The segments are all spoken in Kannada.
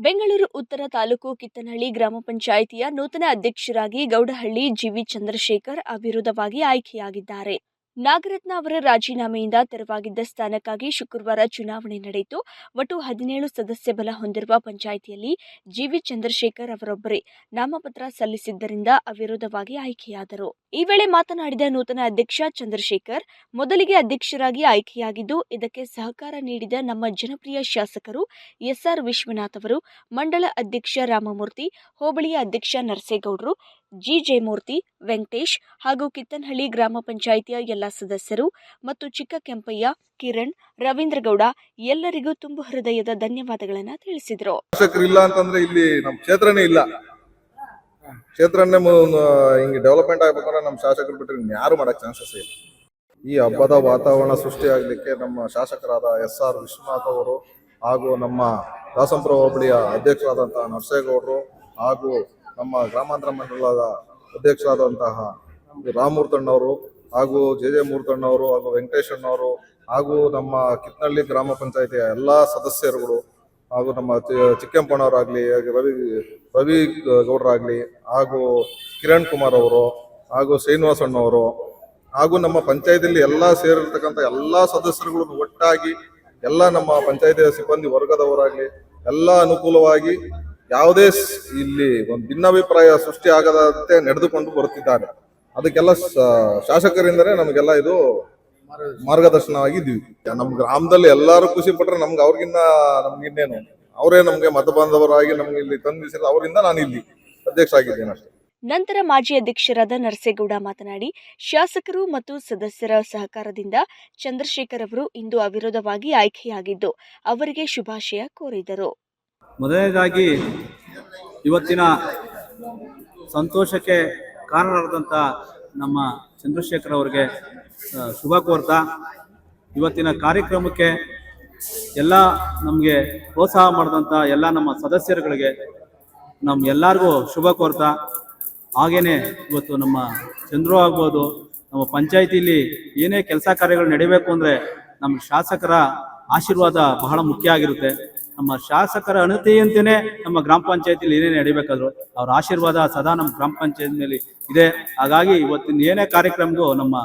ಬೆಂಗಳೂರು ಉತ್ತರ ತಾಲೂಕು ಕಿತ್ತನಹಳ್ಳಿ ಗ್ರಾಮ ಪಂಚಾಯಿತಿಯ ನೂತನ ಅಧ್ಯಕ್ಷರಾಗಿ ಗೌಡಹಳ್ಳಿ ಜಿವಿ ಚಂದ್ರಶೇಖರ್ ಅವಿರೋಧವಾಗಿ ಆಯ್ಕೆಯಾಗಿದ್ದಾರೆ. ನಾಗರತ್ನ ಅವರ ರಾಜೀನಾಮೆಯಿಂದ ತೆರವಾಗಿದ್ದ ಸ್ಥಾನಕ್ಕಾಗಿ ಶುಕ್ರವಾರ ಚುನಾವಣೆ ನಡೆಯಿತು. ಒಟ್ಟು ಹದಿನೇಳು ಸದಸ್ಯ ಬಲ ಹೊಂದಿರುವ ಪಂಚಾಯಿತಿಯಲ್ಲಿ ಜಿವಿ ಚಂದ್ರಶೇಖರ್ ಅವರೊಬ್ಬರೇ ನಾಮಪತ್ರ ಸಲ್ಲಿಸಿದ್ದರಿಂದ ಅವಿರೋಧವಾಗಿ ಆಯ್ಕೆಯಾದರು. ಈ ವೇಳೆ ಮಾತನಾಡಿದ ನೂತನ ಅಧ್ಯಕ್ಷ ಚಂದ್ರಶೇಖರ್, ಮೊದಲಿಗೆ ಅಧ್ಯಕ್ಷರಾಗಿ ಆಯ್ಕೆಯಾಗಿದ್ದು, ಇದಕ್ಕೆ ಸಹಕಾರ ನೀಡಿದ ನಮ್ಮ ಜನಪ್ರಿಯ ಶಾಸಕರು ಎಸ್ಆರ್ ವಿಶ್ವನಾಥ್ ಅವರು, ಮಂಡಲ ಅಧ್ಯಕ್ಷ ರಾಮಮೂರ್ತಿ, ಹೋಬಳಿಯ ಅಧ್ಯಕ್ಷ ನರಸೇಗೌಡರು ಜಿ ಮೂರ್ತಿ ವೆಂಕಟೇಶ್ ಹಾಗೂ ಕಿತ್ತನಹಳ್ಳಿ ಗ್ರಾಮ ಪಂಚಾಯಿತಿಯ ಎಲ್ಲ ಸದಸ್ಯರು ಮತ್ತು ಚಿಕ್ಕ ಕೆಂಪಯ್ಯ, ಕಿರಣ್, ರವೀಂದ್ರಗೌಡ ಎಲ್ಲರಿಗೂ ತುಂಬು ಹೃದಯದ ಧನ್ಯವಾದಗಳನ್ನು ತಿಳಿಸಿದರು. ಇಲ್ಲ ಅಂತಂದ್ರೆ ಇಲ್ಲಿ ನಮ್ಮ ಕ್ಷೇತ್ರನೇ ಇಲ್ಲ. ಕ್ಷೇತ್ರನೇ ಹಿಂಗೆ ಡೆವಲಪ್ಮೆಂಟ್ ಆಗ್ಬೇಕಂದ್ರೆ ನಮ್ಮ ಶಾಸಕರು ಬಿಟ್ಟರೆ ಯಾರು ಮಾಡಕ್ ಚಾನ್ಸಸ್ ಇಲ್ಲ. ಈ ಹಬ್ಬದ ವಾತಾವರಣ ಸೃಷ್ಟಿಯಾಗಲಿಕ್ಕೆ ನಮ್ಮ ಶಾಸಕರಾದ ಎಸ್ ಆರ್ ವಿಶ್ವನಾಥ್ ಅವರು ಹಾಗೂ ನಮ್ಮ ದಾಸಂಪುರ ಹೋಬಳಿಯ ಅಧ್ಯಕ್ಷರಾದಂತಹ ನರಸೇಗೌಡರು ಹಾಗೂ ನಮ್ಮ ಗ್ರಾಮಾಂತರ ಮಂಡಲದ ಅಧ್ಯಕ್ಷರಾದಂತಹ ರಾಮೂರ್ತಣ್ಣವರು ಹಾಗೂ ಜೆ ಜೆ ಮೂರ್ತಣ್ಣವರು ಹಾಗೂ ವೆಂಕಟೇಶಣ್ಣವರು ಹಾಗೂ ನಮ್ಮ ಕಿತ್ನಳ್ಳಿ ಗ್ರಾಮ ಪಂಚಾಯಿತಿಯ ಎಲ್ಲ ಸದಸ್ಯರುಗಳು ಹಾಗೂ ನಮ್ಮ ಚಿ- ಚಿಕ್ಕಪ್ಪಣ್ಣವರಾಗ್ಲಿ ಹಾಗೆ ರವಿ ರವಿ ಗೌಡರಾಗಲಿ ಹಾಗೂ ಕಿರಣ್ ಕುಮಾರ್ ಅವರು ಹಾಗೂ ಶ್ರೀನಿವಾಸ್ ಅಣ್ಣವರು ಹಾಗೂ ನಮ್ಮ ಪಂಚಾಯತಿಯಲ್ಲಿ ಎಲ್ಲ ಸೇರಿರ್ತಕ್ಕಂಥ ಎಲ್ಲ ಸದಸ್ಯರುಗಳು ಒಟ್ಟಾಗಿ ಎಲ್ಲ ನಮ್ಮ ಪಂಚಾಯತಿಯ ಸಿಬ್ಬಂದಿ ವರ್ಗದವರಾಗಲಿ ಎಲ್ಲ ಅನುಕೂಲವಾಗಿ ಯಾವುದೇ ಇಲ್ಲಿ ಒಂದು ಭಿನ್ನಾಭಿಪ್ರಾಯ ಸೃಷ್ಟಿ ಆಗದಂತೆ ನಡೆದುಕೊಂಡು ಬರುತ್ತಿದ್ದಾರೆ. ಅದಕ್ಕೆಲ್ಲ ಶಾಸಕರಿಂದಲೇ ನಮಗೆಲ್ಲ ಇದು ಮಾರ್ಗದರ್ಶನವಾಗಿದ್ದೀವಿ. ನಮ್ಮ ಗ್ರಾಮದಲ್ಲಿ ಎಲ್ಲರೂ ಖುಷಿ ಪಟ್ರೆ ನಮ್ಗೆ ಅವ್ರಿಗಿನ್ನ ನಮ್ಗೆ ಅವರೇ ನಮ್ಗೆ ಮತ ಬಾಂಧವರಾಗಿ ನಮ್ಗೆ ಇಲ್ಲಿ ತಂದಿಸಿದ ಅವರಿಂದ ನಾನು ಇಲ್ಲಿ ಅಧ್ಯಕ್ಷ ಆಗಿದ್ದೇನೆ ಅಷ್ಟೇ. ನಂತರ ಮಾಜಿ ಅಧ್ಯಕ್ಷರಾದ ನರಸೇಗೌಡ ಮಾತನಾಡಿ, ಶಾಸಕರು ಮತ್ತು ಸದಸ್ಯರ ಸಹಕಾರದಿಂದ ಚಂದ್ರಶೇಖರ್ ಅವರು ಇಂದು ಅವಿರೋಧವಾಗಿ ಆಯ್ಕೆಯಾಗಿದ್ದು, ಅವರಿಗೆ ಶುಭಾಶಯ ಕೋರಿದರು. ಮೊದಲನೇದಾಗಿ ಇವತ್ತಿನ ಸಂತೋಷಕ್ಕೆ ಕಾರಣರಾದಂಥ ನಮ್ಮ ಚಂದ್ರಶೇಖರ್ ಅವರಿಗೆ ಶುಭ ಕೋರ್ತಾ, ಇವತ್ತಿನ ಕಾರ್ಯಕ್ರಮಕ್ಕೆ ಎಲ್ಲ ನಮಗೆ ಪ್ರೋತ್ಸಾಹ ಮಾಡಿದಂಥ ಎಲ್ಲ ನಮ್ಮ ಸದಸ್ಯರುಗಳಿಗೆ ನಮ್ಮ ಎಲ್ಲರಿಗೂ ಶುಭ ಕೋರ್ತಾ, ಹಾಗೇನೆ ಇವತ್ತು ನಮ್ಮ ಚಂದ್ರು ಆಗ್ಬೋದು, ನಮ್ಮ ಪಂಚಾಯತಿಲಿ ಏನೇ ಕೆಲಸ ಕಾರ್ಯಗಳು ನಡಿಬೇಕು ಅಂದರೆ ನಮ್ಮ ಶಾಸಕರ ಆಶೀರ್ವಾದ ಬಹಳ ಮುಖ್ಯ ಆಗಿರುತ್ತೆ. ನಮ್ಮ ಶಾಸಕರ ಅಣತಿಯಂತೆಯೇ ನಮ್ಮ ಗ್ರಾಮ ಪಂಚಾಯತಿಲಿ ಏನೇ ನಡಿಬೇಕಾದ್ರು ಅವ್ರ ಆಶೀರ್ವಾದ ಸದಾ ನಮ್ಮ ಗ್ರಾಮ ಪಂಚಾಯತಿನಲ್ಲಿ ಇದೆ. ಹಾಗಾಗಿ ಇವತ್ತಿನ ಏನೇ ಕಾರ್ಯಕ್ರಮಗೂ ನಮ್ಮ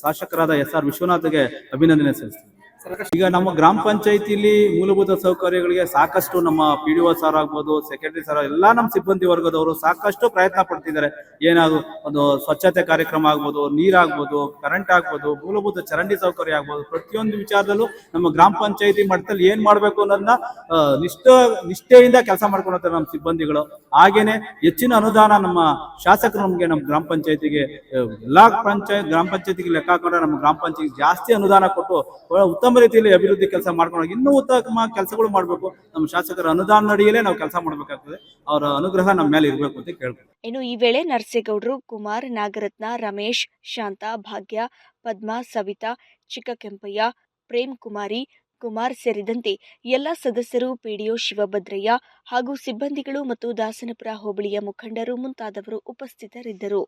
ಶಾಸಕರಾದ ಎಸ್ ಆರ್ ವಿಶ್ವನಾಥ್ಗೆ ಅಭಿನಂದನೆ ಸಲ್ಲಿಸ್ತೀನಿ. ಈಗ ನಮ್ಮ ಗ್ರಾಮ ಪಂಚಾಯತಿಲಿ ಮೂಲಭೂತ ಸೌಕರ್ಯಗಳಿಗೆ ಸಾಕಷ್ಟು ನಮ್ಮ ಪಿ ಡಿ ಒ ಸರ್ ಆಗ್ಬೋದು ಸೆಕ್ರೆಟರಿ ಸರ್ ಎಲ್ಲ ನಮ್ಮ ಸಿಬ್ಬಂದಿ ವರ್ಗದವರು ಸಾಕಷ್ಟು ಪ್ರಯತ್ನ ಪಡ್ತಿದ್ದಾರೆ. ಏನಾದ್ರು ಒಂದು ಸ್ವಚ್ಛತೆ ಕಾರ್ಯಕ್ರಮ ಆಗ್ಬೋದು ನೀರಾಗ್ಬೋದು ಕರೆಂಟ್ ಆಗ್ಬೋದು, ಮೂಲಭೂತ ಚರಂಡಿ ಸೌಕರ್ಯ ಆಗ್ಬೋದು, ಪ್ರತಿಯೊಂದು ವಿಚಾರದಲ್ಲೂ ನಮ್ಮ ಗ್ರಾಮ ಪಂಚಾಯತಿ ಮಟ್ಟದಲ್ಲಿ ಏನ್ ಮಾಡ್ಬೇಕು ಅನ್ನೋದನ್ನ ನಿಷ್ಠ, ನಿಷ್ಠೆಯಿಂದ ಕೆಲಸ ಮಾಡ್ಕೊಳ್ತಾರೆ ನಮ್ಮ ಸಿಬ್ಬಂದಿಗಳು. ಹಾಗೇನೆ ಹೆಚ್ಚಿನ ಅನುದಾನ ನಮ್ಮ ಶಾಸಕರು ನಮಗೆ ನಮ್ಮ ಗ್ರಾಮ ಪಂಚಾಯತಿಗೆ ಎಲ್ಲಾ ಪಂಚಾಯತ್, ಗ್ರಾಮ ಪಂಚಾಯತಿಗೆ ಲೆಕ್ಕ ಹಾಕೊಂಡ್ರೆ ನಮ್ಮ ಗ್ರಾಮ ಪಂಚಾಯತ್ ಜಾಸ್ತಿ ಅನುದಾನ ಕೊಟ್ಟು, ಒಳ್ಳೆ ಉತ್ತಮ ರೀತಿಯಲ್ಲಿ ಅಭಿವೃದ್ಧಿ ಕೆಲಸ ಮಾಡ್ಕೊಂಡು ಇನ್ನೂ ಉತ್ತಮ ಕೆಲಸಗಳು ಮಾಡಬೇಕು. ನಮ್ಮ ಶಾಸಕರ ಅನುದಾನ ನಡಿಯಲೇ ನಾವು ಕೆಲಸ ಮಾಡಬೇಕಾಗ್ತದೆ. ಅವರ ಅನುಗ್ರಹ ನಮ್ಮ ಮೇಲೆ ಇರಬೇಕು ಅಂತ ಕೇಳ್ಬೋದು. ಇನ್ನು ಈ ವೇಳೆ ನರಸೇಗೌಡರು ಕುಮಾರ್, ನಾಗರತ್ನ, ರಮೇಶ್, ಶಾಂತಾ, ಭಾಗ್ಯ, ಪದ್ಮಾ, ಸವಿತಾ, ಚಿಕ್ಕಕೆಂಪಯ್ಯ, ಪ್ರೇಮ್ ಕುಮಾರಿ, ಕುಮಾರ್ ಸೇರಿದಂತೆ ಎಲ್ಲ ಸದಸ್ಯರು, ಪಿಡಿಒ ಶಿವಭದ್ರಯ್ಯ ಹಾಗೂ ಸಿಬ್ಬಂದಿಗಳು ಮತ್ತು ದಾಸನಪುರ ಹೋಬಳಿಯ ಮುಖಂಡರು ಮುಂತಾದವರು ಉಪಸ್ಥಿತರಿದ್ದರು.